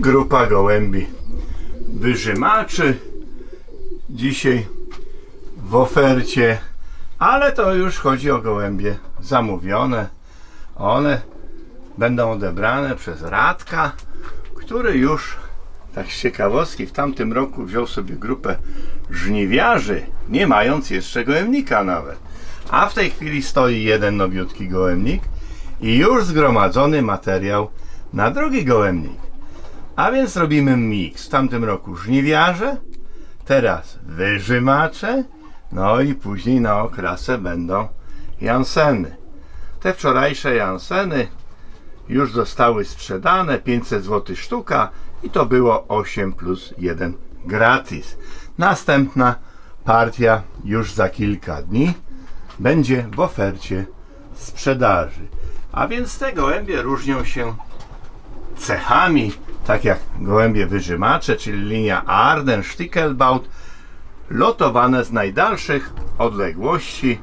grupa gołębi wyżymaczy dzisiaj w ofercie, ale to już chodzi o gołębie zamówione. One będą odebrane przez Radka, który już tak z ciekawostki w tamtym roku wziął sobie grupę żniwiarzy, nie mając jeszcze gołębnika nawet. A w tej chwili stoi jeden nowiutki gołębnik i już zgromadzony materiał na drugi gołębnik. A więc robimy miks. W tamtym roku żniwiarze, teraz wyżymacze, no i później na okrasę będą Janseny. Te wczorajsze Janseny już zostały sprzedane, 500 zł sztuka i to było 8 plus 1 gratis. Następna partia już za kilka dni będzie w ofercie sprzedaży. A więc te gołębie różnią się cechami, tak jak gołębie wyżymacze, czyli linia Arden, Stickelbaut, lotowane z najdalszych odległości,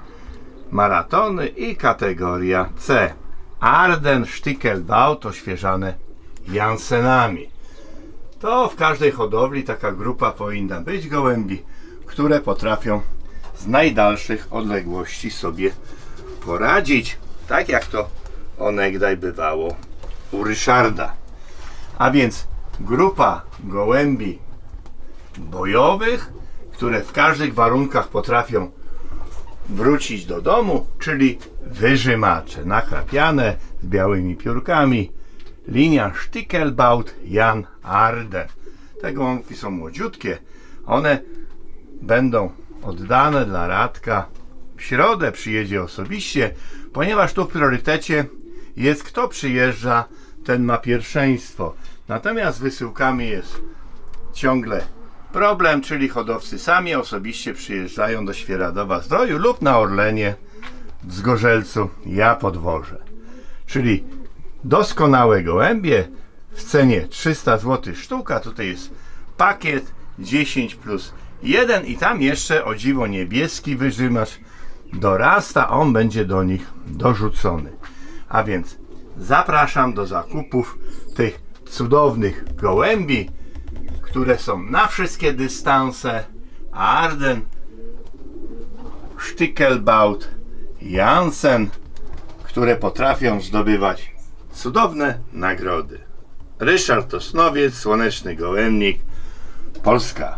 maratony i kategoria C. Arden, Stickelbaut oświeżane Jansenami. To w każdej hodowli taka grupa powinna być gołębi, które potrafią z najdalszych odległości sobie poradzić, tak jak to onegdaj bywało u Ryszarda. A więc grupa gołębi bojowych, które w każdych warunkach potrafią wrócić do domu, czyli wyżymacze, nakrapiane z białymi piórkami. Linia Stickelbaut Jan Arden. Te gołąbki są młodziutkie. One będą oddane dla Radka. W środę przyjedzie osobiście, ponieważ tu w priorytecie jest kto przyjeżdża, ten ma pierwszeństwo. Natomiast z wysyłkami jest ciągle problem, czyli hodowcy sami osobiście przyjeżdżają do Świeradowa Zdroju lub na Orlenie w Zgorzelcu ja podwożę. Czyli doskonałe gołębie w cenie 300 zł sztuka. Tutaj jest pakiet 10 plus 1 i tam jeszcze o dziwo niebieski wyżymacz dorasta, on będzie do nich dorzucony. A więc zapraszam do zakupów tych cudownych gołębi, które są na wszystkie dystanse. Arden, Stickelbaut, Jansen, które potrafią zdobywać cudowne nagrody. Ryszard Tosnowiec, Słoneczny Gołębnik, Polska.